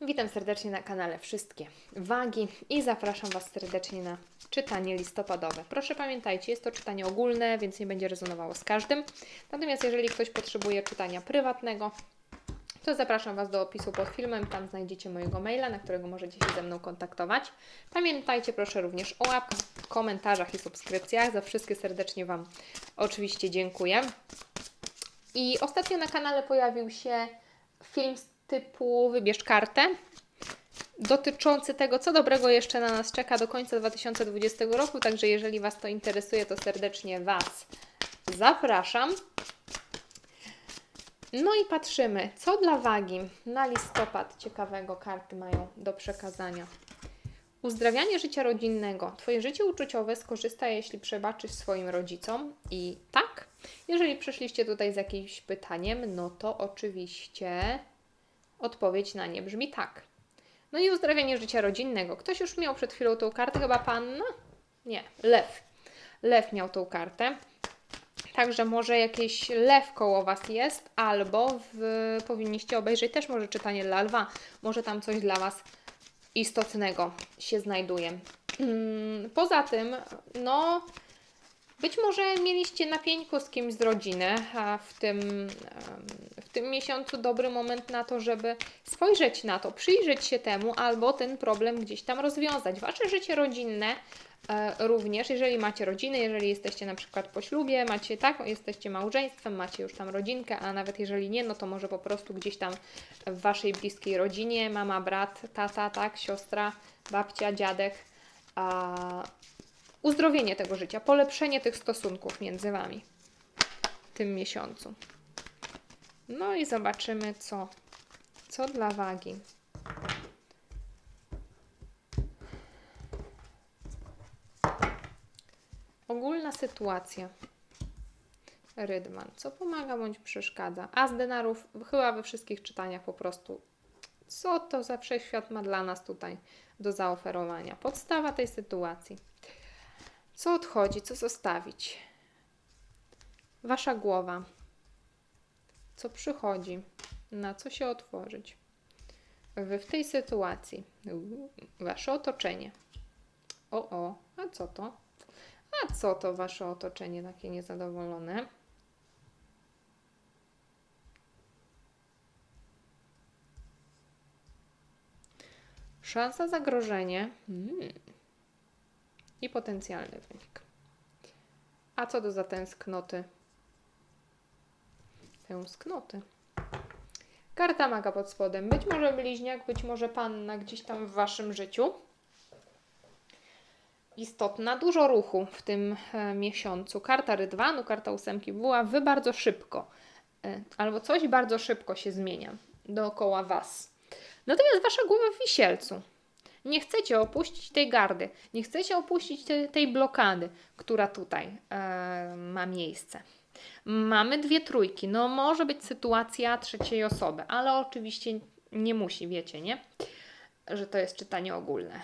Witam serdecznie na kanale Wszystkie Wagi i zapraszam Was serdecznie na czytanie listopadowe. Proszę pamiętajcie, jest to czytanie ogólne, więc nie będzie rezonowało z każdym. Natomiast jeżeli ktoś potrzebuje czytania prywatnego, to zapraszam Was do opisu pod filmem. Tam znajdziecie mojego maila, na którego możecie się ze mną kontaktować. Pamiętajcie proszę również o łapkach, komentarzach i subskrypcjach. Za wszystkie serdecznie Wam oczywiście dziękuję. I ostatnio na kanale pojawił się film z typu Wybierz kartę dotyczący tego, co dobrego jeszcze na nas czeka do końca 2020 roku. Także jeżeli Was to interesuje, to serdecznie Was zapraszam. No i patrzymy, co dla wagi na listopad ciekawego karty mają do przekazania. Uzdrawianie życia rodzinnego. Twoje życie uczuciowe skorzysta, jeśli przebaczysz swoim rodzicom. I tak, jeżeli przyszliście tutaj z jakimś pytaniem, no to oczywiście odpowiedź na nie brzmi tak. No i uzdrawianie życia rodzinnego. Ktoś już miał przed chwilą tą kartę, chyba panna? Nie, lew. Lew miał tą kartę. Także może jakiś lew koło Was jest, albo w, powinniście obejrzeć też może czytanie dla lwa. Może tam coś dla Was istotnego się znajduje. Mm, Poza tym, no, być może mieliście na z kimś z rodziny, w tym, tym miesiącu dobry moment na to, żeby spojrzeć na to, przyjrzeć się temu, albo ten problem gdzieś tam rozwiązać. Wasze życie rodzinne e, również, jeżeli macie rodziny, jeżeli jesteście na przykład po ślubie, macie tak, jesteście małżeństwem, macie już tam rodzinkę, a nawet jeżeli nie, no to może po prostu gdzieś tam w waszej bliskiej rodzinie, mama, brat, tata, tak, siostra, babcia, dziadek, a, uzdrowienie tego życia, polepszenie tych stosunków między wami w tym miesiącu. No i zobaczymy, co, co dla wagi. Ogólna sytuacja. Rydman. Co pomaga bądź przeszkadza? A z denarów chyba we wszystkich czytaniach po prostu. Co to za wszechświat ma dla nas tutaj do zaoferowania? Podstawa tej sytuacji. Co odchodzi, co zostawić? Wasza głowa. Co przychodzi? Na co się otworzyć? Wy w tej sytuacji. Wasze otoczenie. O, o, a co to? A co to wasze otoczenie takie niezadowolone? Szansa, zagrożenie mm. i potencjalny wynik. A co do zatęsknoty? Tęsknoty. Karta maga pod spodem. Być może bliźniak, być może panna gdzieś tam w waszym życiu istotna, dużo ruchu w tym e, miesiącu. Karta rydwanu, karta ósemki była wy bardzo szybko, e, albo coś bardzo szybko się zmienia dookoła was. Natomiast wasza głowa w wisielcu. Nie chcecie opuścić tej gardy, nie chcecie opuścić te, tej blokady, która tutaj e, ma miejsce. Mamy dwie trójki. No, może być sytuacja trzeciej osoby, ale oczywiście nie musi, wiecie, nie? Że to jest czytanie ogólne.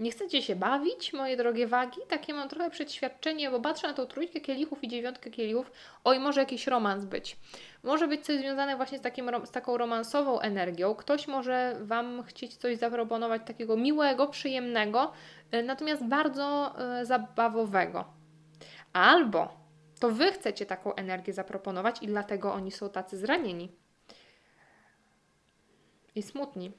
Nie chcecie się bawić, moje drogie wagi? Takie mam trochę przedświadczenie, bo patrzę na tą trójkę kielichów i dziewiątkę kielichów. Oj, może jakiś romans być. Może być coś związane właśnie z, takim, z taką romansową energią. Ktoś może Wam chcieć coś zaproponować takiego miłego, przyjemnego, y, natomiast bardzo y, zabawowego. Albo to Wy chcecie taką energię zaproponować i dlatego oni są tacy zranieni i smutni.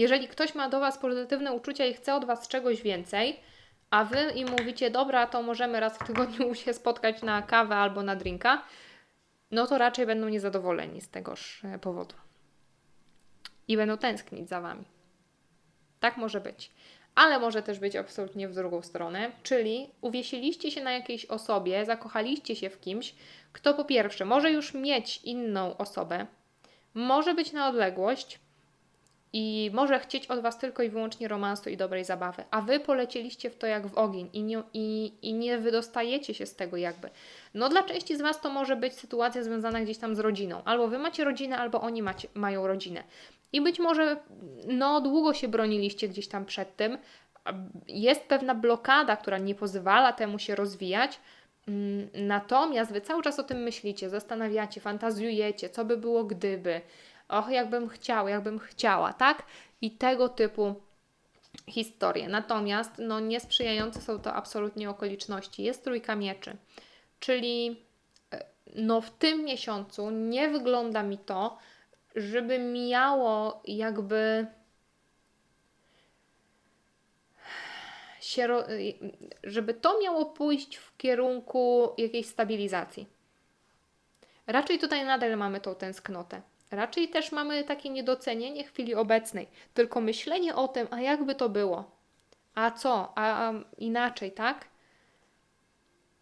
Jeżeli ktoś ma do Was pozytywne uczucia i chce od Was czegoś więcej, a Wy im mówicie, dobra, to możemy raz w tygodniu się spotkać na kawę albo na drinka, no to raczej będą niezadowoleni z tegoż e, powodu. I będą tęsknić za Wami. Tak może być. Ale może też być absolutnie w drugą stronę, czyli uwiesiliście się na jakiejś osobie, zakochaliście się w kimś, kto po pierwsze może już mieć inną osobę, może być na odległość, i może chcieć od Was tylko i wyłącznie romansu i dobrej zabawy, a Wy polecieliście w to jak w ogień i nie, i, i nie wydostajecie się z tego jakby. No dla części z Was to może być sytuacja związana gdzieś tam z rodziną. Albo Wy macie rodzinę, albo oni macie, mają rodzinę. I być może no długo się broniliście gdzieś tam przed tym. Jest pewna blokada, która nie pozwala temu się rozwijać. Mm, Natomiast wy cały czas o tym myślicie, zastanawiacie, fantazjujecie, co by było gdyby, och, jakbym chciał, jakbym chciała, tak? I tego typu historie. Natomiast no, niesprzyjające są to absolutnie okoliczności. Jest trójka mieczy, czyli e, no, w tym miesiącu nie wygląda mi to, żeby miało jakby się, ro- żeby to miało pójść w kierunku jakiejś stabilizacji. Raczej tutaj nadal mamy tą tęsknotę. Raczej też mamy takie niedocenienie chwili obecnej, tylko myślenie o tym, a jakby to było, a co, a, a inaczej, tak?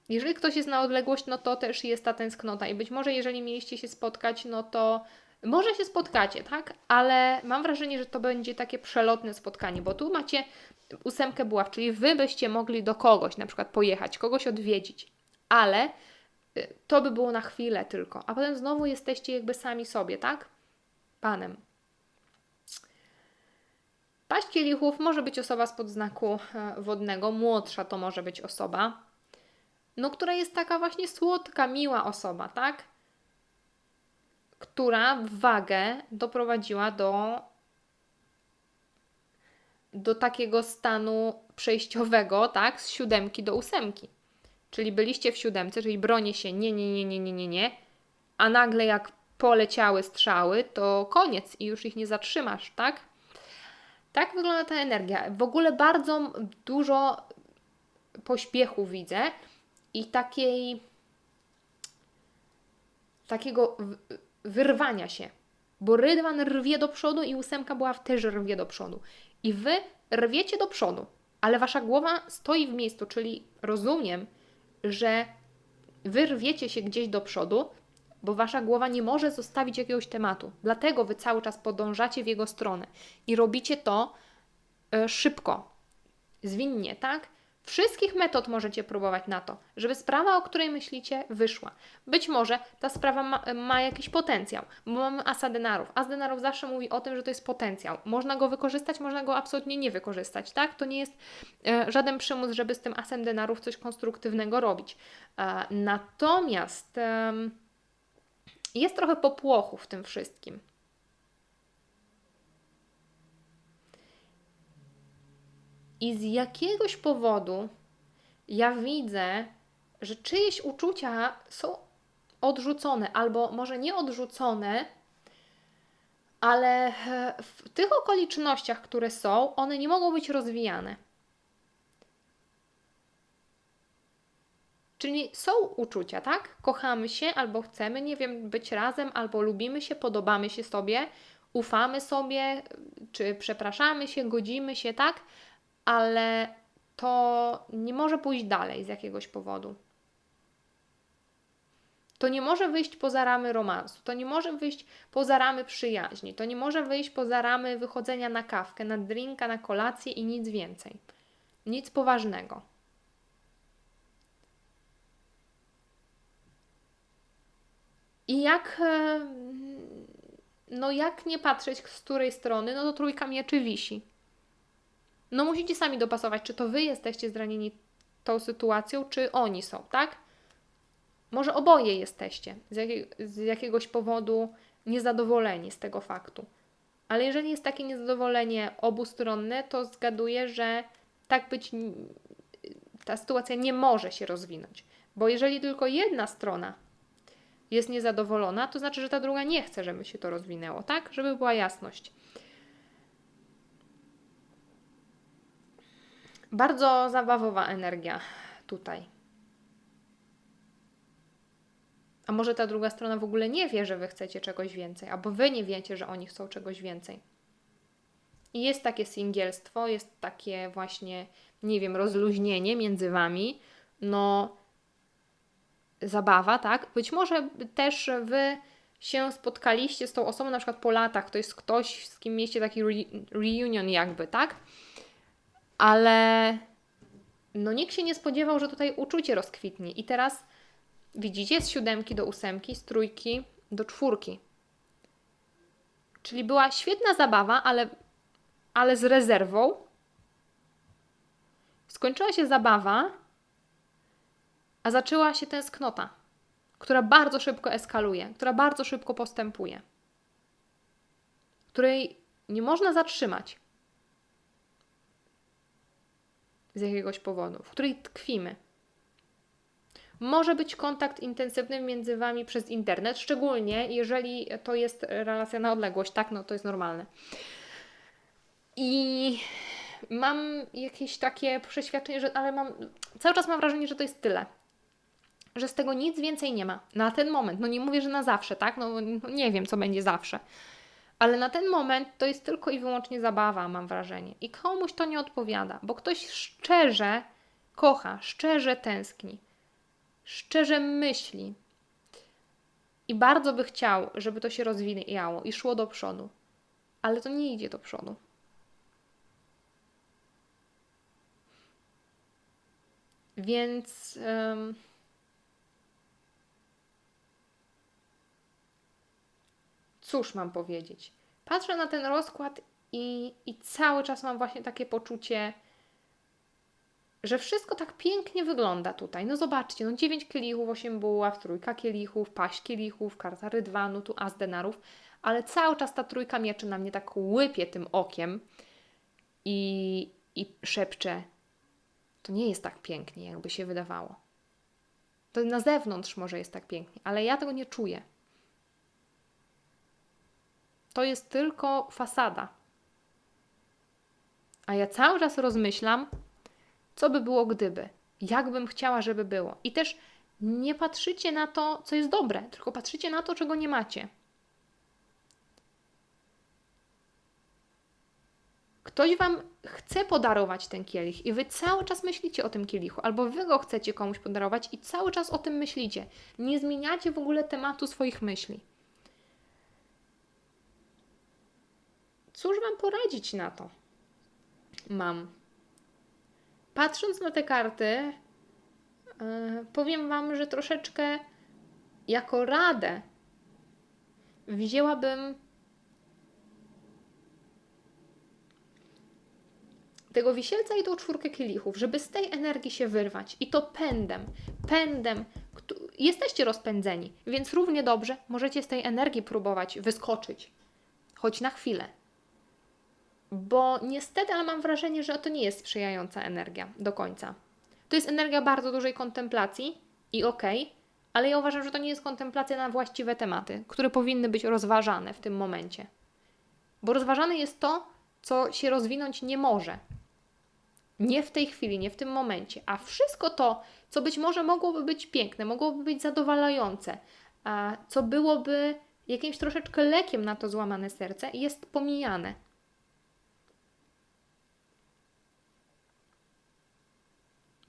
Jeżeli ktoś jest na odległość, no to też jest ta tęsknota. I być może jeżeli mieliście się spotkać, no to może się spotkacie, tak? Ale mam wrażenie, że to będzie takie przelotne spotkanie, bo tu macie ósemkę buław, czyli wy byście mogli do kogoś na przykład pojechać, kogoś odwiedzić, ale to by było na chwilę tylko, a potem znowu jesteście jakby sami sobie, tak? Panem. Paść kielichów może być osoba spod znaku e, wodnego, młodsza to może być osoba, no która jest taka właśnie słodka, miła osoba, tak? Która wagę doprowadziła do do takiego stanu przejściowego, tak, z siódemki do ósemki. Czyli byliście w siódemce, czyli bronię się nie, nie, nie, nie, nie, nie, nie, a nagle jak poleciały strzały, to koniec i już ich nie zatrzymasz, tak? Tak wygląda ta energia. W ogóle bardzo dużo pośpiechu widzę i takiej takiego wyrwania się. Bo rydwan rwie do przodu i ósemka była też rwie do przodu. I wy rwiecie do przodu, ale wasza głowa stoi w miejscu, czyli rozumiem, że wy rwiecie się gdzieś do przodu, bo wasza głowa nie może zostawić jakiegoś tematu. Dlatego wy cały czas podążacie w jego stronę i robicie to e, szybko, zwinnie, tak? Wszystkich metod możecie próbować na to, żeby sprawa, o której myślicie, wyszła. Być może ta sprawa ma, ma jakiś potencjał, bo mamy asa denarów. As denarów zawsze mówi o tym, że to jest potencjał. Można go wykorzystać, można go absolutnie nie wykorzystać, tak? To nie jest e, żaden przymus, żeby z tym asem denarów coś konstruktywnego robić. E, natomiast em, jest trochę popłochu w tym wszystkim. I z jakiegoś powodu ja widzę, że czyjeś uczucia są odrzucone, albo może nie odrzucone, ale w tych okolicznościach, które są, one nie mogą być rozwijane. Czyli są uczucia, tak? Kochamy się albo chcemy, nie wiem, być razem, albo lubimy się, podobamy się sobie, ufamy sobie, czy przepraszamy się, godzimy się, tak? Ale to nie może pójść dalej z jakiegoś powodu. To nie może wyjść poza ramy romansu, to nie może wyjść poza ramy przyjaźni, to nie może wyjść poza ramy wychodzenia na kawkę, na drinka, na kolację i nic więcej. Nic poważnego. I jak, no jak nie patrzeć z której strony, no to trójka mieczy wisi. No musicie sami dopasować, czy to wy jesteście zranieni tą sytuacją, czy oni są, tak? Może oboje jesteście z, z jakiegoś powodu niezadowoleni z tego faktu. Ale jeżeli jest takie niezadowolenie obustronne, to zgaduję, że tak być ta sytuacja nie może się rozwinąć. Bo jeżeli tylko jedna strona jest niezadowolona, to znaczy, że ta druga nie chce, żeby się to rozwinęło, tak? Żeby była jasność. Bardzo zabawowa energia tutaj. A może ta druga strona w ogóle nie wie, że wy chcecie czegoś więcej, albo wy nie wiecie, że oni chcą czegoś więcej. I jest takie singielstwo, jest takie właśnie, nie wiem, rozluźnienie między wami. No, zabawa, tak? Być może też wy się spotkaliście z tą osobą na przykład po latach, to jest ktoś, z kim mieliście taki re reunion jakby, tak? Ale no nikt się nie spodziewał, że tutaj uczucie rozkwitnie. I teraz widzicie z siódemki do ósemki, z trójki do czwórki. Czyli była świetna zabawa, ale, ale z rezerwą. Skończyła się zabawa, a zaczęła się tęsknota, która bardzo szybko eskaluje, która bardzo szybko postępuje, której nie można zatrzymać z jakiegoś powodu, w której tkwimy. Może być kontakt intensywny między Wami przez internet, szczególnie jeżeli to jest relacja na odległość, tak? No to jest normalne. I mam jakieś takie przeświadczenie, że ale mam cały czas mam wrażenie, że to jest tyle. Że z tego nic więcej nie ma. Na ten moment. No nie mówię, że na zawsze, tak? No, no nie wiem, co będzie zawsze. Ale na ten moment to jest tylko i wyłącznie zabawa, mam wrażenie. I komuś to nie odpowiada, bo ktoś szczerze kocha, szczerze tęskni, szczerze myśli. I bardzo by chciał, żeby to się rozwijało i szło do przodu. Ale to nie idzie do przodu. Więc. Cóż mam powiedzieć? Patrzę na ten rozkład i, i cały czas mam właśnie takie poczucie, że wszystko tak pięknie wygląda tutaj. No zobaczcie, no 9 kielichów, 8 buław, trójka kielichów, paść kielichów, karta rydwanu, tu as denarów, ale cały czas ta trójka mieczy na mnie tak łypie tym okiem i, i szepcze, to nie jest tak pięknie, jakby się wydawało. To na zewnątrz może jest tak pięknie, ale ja tego nie czuję. To jest tylko fasada. A ja cały czas rozmyślam, co by było gdyby, jak bym chciała, żeby było. I też nie patrzycie na to, co jest dobre, tylko patrzycie na to, czego nie macie. Ktoś Wam chce podarować ten kielich i Wy cały czas myślicie o tym kielichu, albo Wy go chcecie komuś podarować i cały czas o tym myślicie. Nie zmieniacie w ogóle tematu swoich myśli. Cóż Wam poradzić na to? Mam. Patrząc na te karty, yy, powiem Wam, że troszeczkę jako radę wzięłabym tego wisielca i tą czwórkę kielichów, żeby z tej energii się wyrwać. I to pędem, pędem. Jesteście rozpędzeni, więc równie dobrze możecie z tej energii próbować wyskoczyć, choć na chwilę. Bo niestety, ale mam wrażenie, że to nie jest sprzyjająca energia do końca. To jest energia bardzo dużej kontemplacji i okej, ale ja uważam, że to nie jest kontemplacja na właściwe tematy, które powinny być rozważane w tym momencie. Bo rozważane jest to, co się rozwinąć nie może. Nie w tej chwili, nie w tym momencie. A wszystko to, co być może mogłoby być piękne, mogłoby być zadowalające, a co byłoby jakimś troszeczkę lekiem na to złamane serce, jest pomijane.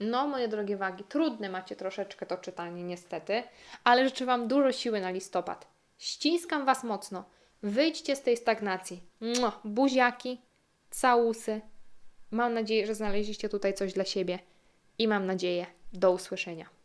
No, moje drogie wagi, trudne macie troszeczkę to czytanie, niestety, ale życzę Wam dużo siły na listopad. Ściskam Was mocno. Wyjdźcie z tej stagnacji. Mua, buziaki, całusy. Mam nadzieję, że znaleźliście tutaj coś dla siebie i mam nadzieję, do usłyszenia.